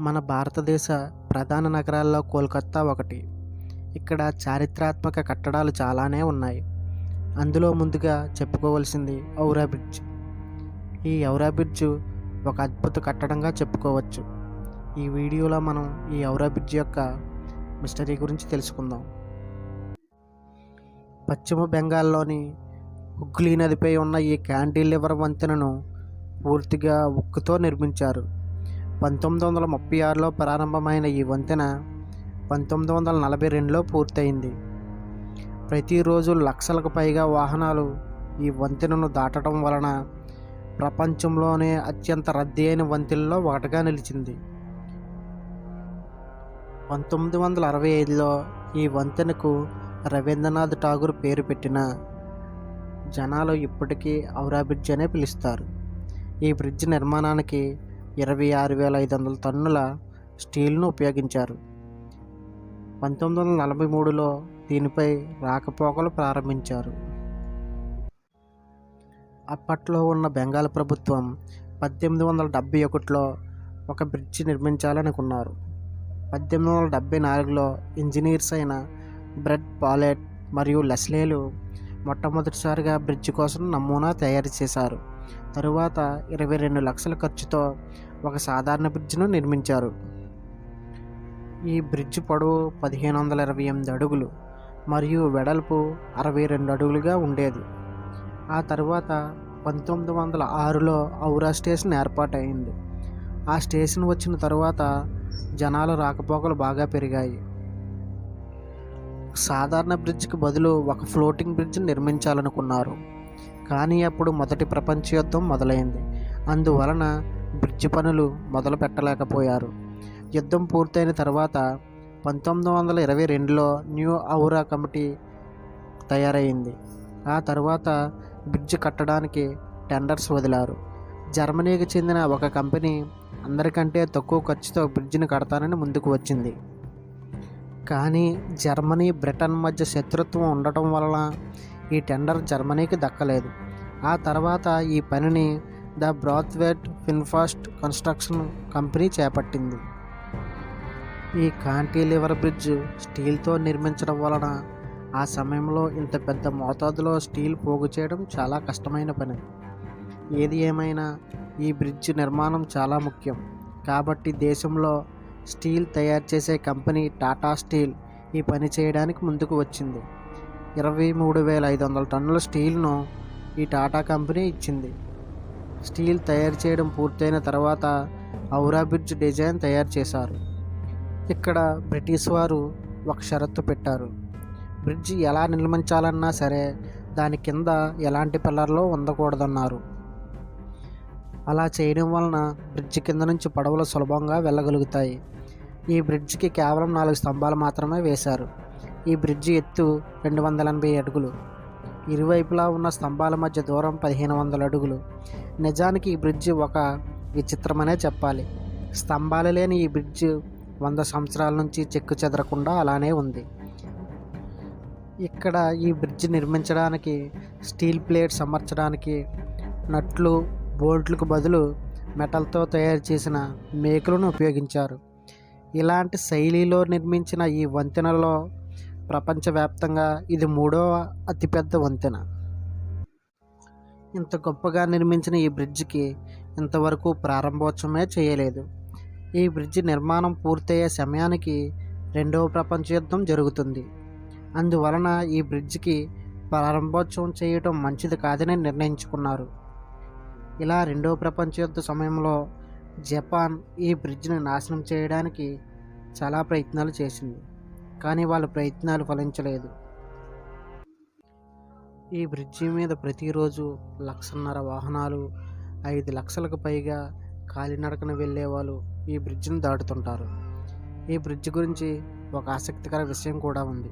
మన భారతదేశ ప్రధాన నగరాల్లో కోల్కత్తా ఒకటి. ఇక్కడ చారిత్రాత్మక కట్టడాలు చాలానే ఉన్నాయి. అందులో ముందుగా చెప్పుకోవలసింది ఔరా బ్రిడ్జ్. ఈ ఔరా బ్రిడ్జ్ ఒక అద్భుత కట్టడంగా చెప్పుకోవచ్చు. ఈ వీడియోలో మనం ఈ ఔరా బ్రిడ్జ్ యొక్క మిస్టరీ గురించి తెలుసుకుందాం. పశ్చిమ బెంగాల్లోని హుగ్లీ నదిపై ఉన్న ఈ క్యాంటిలివర్ వంతెనను పూర్తిగా ఉక్కుతో నిర్మించారు. పంతొమ్మిది వందల ముప్పై ఆరులో ప్రారంభమైన ఈ వంతెన పంతొమ్మిది వందల నలభై రెండులో పూర్తయింది. ప్రతిరోజు లక్షలకు పైగా వాహనాలు ఈ వంతెనను దాటడం వలన ప్రపంచంలోనే అత్యంత రద్దీ అయిన వంతెనలో ఒకటిగా నిలిచింది. పంతొమ్మిది వందల అరవై ఐదులో ఈ వంతెనకు రవీంద్రనాథ్ ఠాగూర్ పేరు పెట్టిన జనాలు ఇప్పటికీ ఔరా బ్రిడ్జ్ అనే పిలుస్తారు. ఈ బ్రిడ్జ్ నిర్మాణానికి ఇరవై ఆరు వేల ఐదు వందల టన్నుల స్టీల్ను ఉపయోగించారు. పంతొమ్మిది వందల నలభై మూడులో దీనిపై రాకపోకలు ప్రారంభించారు. అప్పట్లో ఉన్న బెంగాల్ ప్రభుత్వం పద్దెనిమిది వందల డెబ్బై ఒకటిలో ఒక బ్రిడ్జ్ నిర్మించాలనుకున్నారు. పద్దెనిమిది వందల డెబ్బై నాలుగులో ఇంజనీర్స్ అయిన బ్రెడ్ పాలెట్ మరియు లెస్లేలు మొట్టమొదటిసారిగా బ్రిడ్జి కోసం నమూనా తయారు చేశారు. తరువాత ఇరవై రెండు లక్షల ఖర్చుతో ఒక సాధారణ బ్రిడ్జ్ను నిర్మించారు. ఈ బ్రిడ్జ్ పొడవు పదిహేను వందల ఇరవై ఎనిమిది అడుగులు మరియు వెడల్పు అరవై రెండు అడుగులుగా ఉండేది. ఆ తర్వాత పంతొమ్మిది వందల ఆరులో ఔరా స్టేషన్ ఏర్పాటైంది. ఆ స్టేషన్ వచ్చిన తర్వాత జనాల రాకపోకలు బాగా పెరిగాయి. సాధారణ బ్రిడ్జ్కి బదులు ఒక ఫ్లోటింగ్ బ్రిడ్జ్ నిర్మించాలనుకున్నారు. కానీ అప్పుడు మొదటి ప్రపంచ యుద్ధం మొదలైంది. అందువలన బ్రిడ్జ్ పనులు మొదలు పెట్టలేకపోయారు యుద్ధం పూర్తయిన తర్వాత పంతొమ్మిది వందల ఇరవై రెండులో న్యూ ఔరా కమిటీ తయారైంది. ఆ తర్వాత బ్రిడ్జ్ కట్టడానికి టెండర్స్ వదిలారు. జర్మనీకి చెందిన ఒక కంపెనీ అందరికంటే తక్కువ ఖర్చుతో బ్రిడ్జిని కడతానని ముందుకు వచ్చింది. కానీ జర్మనీ బ్రిటన్ మధ్య శత్రుత్వం ఉండటం వలన ఈ టెండర్ జర్మనీకి దక్కలేదు. ఆ తర్వాత ఈ పనిని ద బ్రాత్వెట్ ఫిన్ఫాస్ట్ కన్స్ట్రక్షన్ కంపెనీ చేపట్టింది. ఈ కాంటిలివర్ బ్రిడ్జ్ స్టీల్తో నిర్మించడం వలన ఆ సమయంలో ఇంత పెద్ద మోతాదులో స్టీల్ పోగు చేయడం చాలా కష్టమైన పని. ఏది ఏమైనా ఈ బ్రిడ్జ్ నిర్మాణం చాలా ముఖ్యం. కాబట్టి దేశంలో స్టీల్ తయారు చేసే కంపెనీ టాటా స్టీల్ ఈ పని చేయడానికి ముందుకు వచ్చింది. ఇరవై మూడు వేల ఐదు వందల టన్నుల స్టీల్ను ఈ టాటా కంపెనీ ఇచ్చింది. స్టీల్ తయారు చేయడం పూర్తయిన తర్వాత ఔరా బ్రిడ్జ్ డిజైన్ తయారు చేశారు. ఇక్కడ బ్రిటిష్ వారు ఒక షరత్తు పెట్టారు. బ్రిడ్జ్ ఎలా నిర్మించాలన్నా సరే దాని కింద ఎలాంటి పిల్లర్లు ఉండకూడదన్నారు. అలా చేయడం వలన బ్రిడ్జ్ కింద నుంచి పడవలు సులభంగా వెళ్ళగలుగుతాయి. ఈ బ్రిడ్జికి కేవలం నాలుగు స్తంభాలు మాత్రమే వేశారు. ఈ బ్రిడ్జి ఎత్తు రెండు వందల ఎనభై అడుగులు. ఇరువైపులా ఉన్న స్తంభాల మధ్య దూరం పదిహేను వందల అడుగులు. నిజానికి ఈ బ్రిడ్జి ఒక విచిత్రమనే చెప్పాలి. స్తంభాలు లేని ఈ బ్రిడ్జ్ వంద సంవత్సరాల నుంచి చెక్కు చెదరకుండా అలానే ఉంది. ఇక్కడ ఈ బ్రిడ్జ్ నిర్మించడానికి స్టీల్ ప్లేట్స్ అమర్చడానికి నట్లు బోల్ట్లకు బదులు మెటల్తో తయారు చేసిన మేకులను ఉపయోగించారు. ఇలాంటి శైలిలో నిర్మించిన ఈ వంతెనలో ప్రపంచవ్యాప్తంగా ఇది మూడవ అతిపెద్ద వంతెన. ఇంత గొప్పగా నిర్మించిన ఈ బ్రిడ్జికి ఇంతవరకు ప్రారంభోత్సవమే చేయలేదు. ఈ బ్రిడ్జి నిర్మాణం పూర్తయ్యే సమయానికి రెండవ ప్రపంచ యుద్ధం జరుగుతుంది. అందువలన ఈ బ్రిడ్జికి ప్రారంభోత్సవం చేయటం మంచిది కాదని నిర్ణయించుకున్నారు. ఇలా రెండవ ప్రపంచ యుద్ధ సమయంలో జపాన్ ఈ బ్రిడ్జ్ని నాశనం చేయడానికి చాలా ప్రయత్నాలు చేసింది. కానీ వాళ్ళ ప్రయత్నాలు ఫలించలేదు. ఈ బ్రిడ్జి మీద ప్రతిరోజు లక్షన్నర వాహనాలు ఐదు లక్షలకు పైగా కాలినడకన వెళ్ళేవాళ్ళు ఈ బ్రిడ్జిని దాటుతుంటారు. ఈ బ్రిడ్జ్ గురించి ఒక ఆసక్తికర విషయం కూడా ఉంది.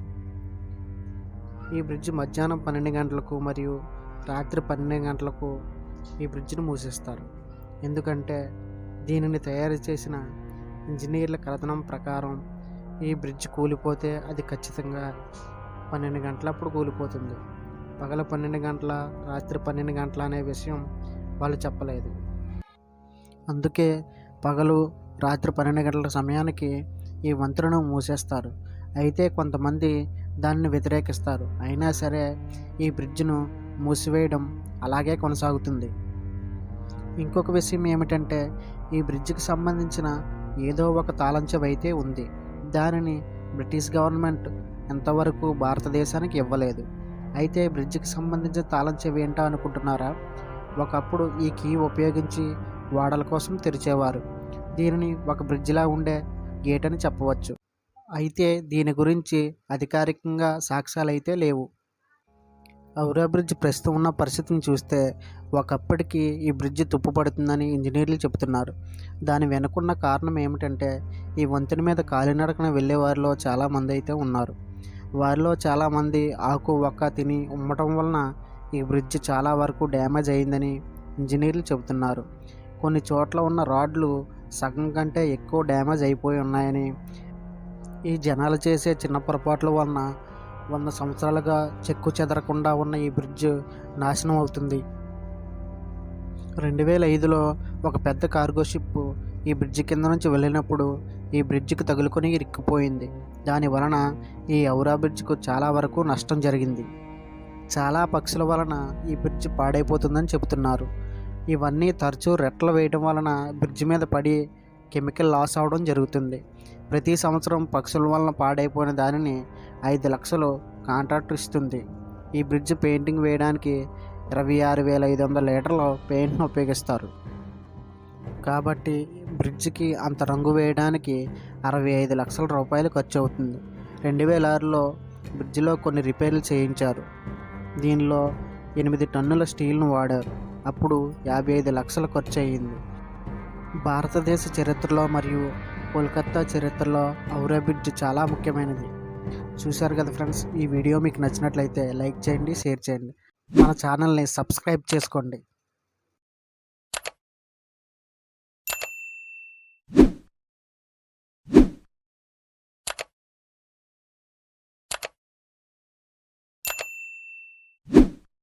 ఈ బ్రిడ్జ్ మధ్యాహ్నం పన్నెండు గంటలకు మరియు రాత్రి పన్నెండు గంటలకు ఈ బ్రిడ్జిని మూసేస్తారు. ఎందుకంటే దీనిని తయారు చేసిన ఇంజనీర్ల కథనం ప్రకారం ఈ బ్రిడ్జ్ కూలిపోతే అది ఖచ్చితంగా పన్నెండు గంటలప్పుడు కూలిపోతుంది. పగల పన్నెండు గంటల రాత్రి పన్నెండు గంటల అనే విషయం వాళ్ళు చెప్పలేదు. అందుకే పగలు రాత్రి పన్నెండు గంటల సమయానికి ఈ వంతెనను మూసేస్తారు. అయితే కొంతమంది దాన్ని వ్యతిరేకిస్తారు. అయినా సరే ఈ బ్రిడ్జ్ను మూసివేయడం అలాగే కొనసాగుతుంది. ఇంకొక విషయం ఏమిటంటే ఈ బ్రిడ్జికి సంబంధించిన ఏదో ఒక తాళం అయితే ఉంది. దానిని బ్రిటిష్ గవర్నమెంట్ ఎంతవరకు భారతదేశానికి ఇవ్వలేదు. అయితే బ్రిడ్జికి సంబంధించిన తాళం చెవి ఏంటో అనుకుంటున్నారా? ఒకప్పుడు ఈ కీ ఉపయోగించి వాడల కోసం తెరిచేవారు. దీనిని ఒక బ్రిడ్జిలా ఉండే గేట్ అని చెప్పవచ్చు. అయితే దీని గురించి అధికారికంగా సాక్ష్యాలు అయితే లేవు. ఔరా బ్రిడ్జ్ ప్రస్తుతం ఉన్న పరిస్థితిని చూస్తే ఒకప్పటికి ఈ బ్రిడ్జ్ తుప్పు పడుతుందని ఇంజనీర్లు చెబుతున్నారు. దాని వెనుకున్న కారణం ఏమిటంటే ఈ వంతెన మీద కాలినడకన వెళ్ళే వారిలో చాలామంది అయితే ఉన్నారు. వారిలో చాలామంది ఆకు ఒక్క తిని ఉమ్మటం వలన ఈ బ్రిడ్జ్ చాలా వరకు డ్యామేజ్ అయిందని ఇంజనీర్లు చెబుతున్నారు. కొన్ని చోట్ల ఉన్న రాడ్లు సగం కంటే ఎక్కువ డ్యామేజ్ అయిపోయి ఉన్నాయని ఈ జనాలు చేసే చిన్న పొరపాట్ల వలన వంద సంవత్సరాలుగా చెక్కు చెదరకుండా ఉన్న ఈ బ్రిడ్జ్ నాశనం అవుతుంది. రెండు వేల ఐదులో ఒక పెద్ద కార్గో షిప్ ఈ బ్రిడ్జ్ కింద నుంచి వెళ్ళినప్పుడు ఈ బ్రిడ్జికి తగులుకొని ఇరుక్కుపోయింది దాని వలన ఈ ఔరా బ్రిడ్జ్కు చాలా వరకు నష్టం జరిగింది. చాలా పక్షుల వలన ఈ బ్రిడ్జ్ పాడైపోతుందని చెబుతున్నారు. ఇవన్నీ తరచూ రెట్టలు వేయడం వలన బ్రిడ్జ్ మీద పడి కెమికల్ లాస్ అవడం జరుగుతుంది. ప్రతి సంవత్సరం పక్షుల వలన పాడైపోయిన దానిని ఐదు లక్షలు కాంట్రాక్ట్ ఇస్తుంది. ఈ బ్రిడ్జ్ పెయింటింగ్ వేయడానికి ఇరవై ఆరు వేల ఐదు వందల లీటర్ల పెయింట్ను ఉపయోగిస్తారు. కాబట్టి బ్రిడ్జికి అంత రంగు వేయడానికి అరవై ఐదు లక్షల రూపాయలు ఖర్చు అవుతుంది. రెండు వేల ఆరులో బ్రిడ్జిలో కొన్ని రిపేర్లు చేయించారు. దీనిలో ఎనిమిది టన్నుల స్టీల్ను వాడారు. అప్పుడు యాభై ఐదు లక్షల ఖర్చు అయ్యింది. భారతదేశ చరిత్రలో మరియు కోల్కత్తా చరిత్రలో ఔరా బ్రిడ్జ్ చాలా ముఖ్యమైనది. చూశారు కదా ఫ్రెండ్స్ ఈ వీడియో మీకు నచ్చినట్లయితే లైక్ చేయండి షేర్ చేయండి. మన ఛానల్ని సబ్స్క్రైబ్ చేసుకోండి.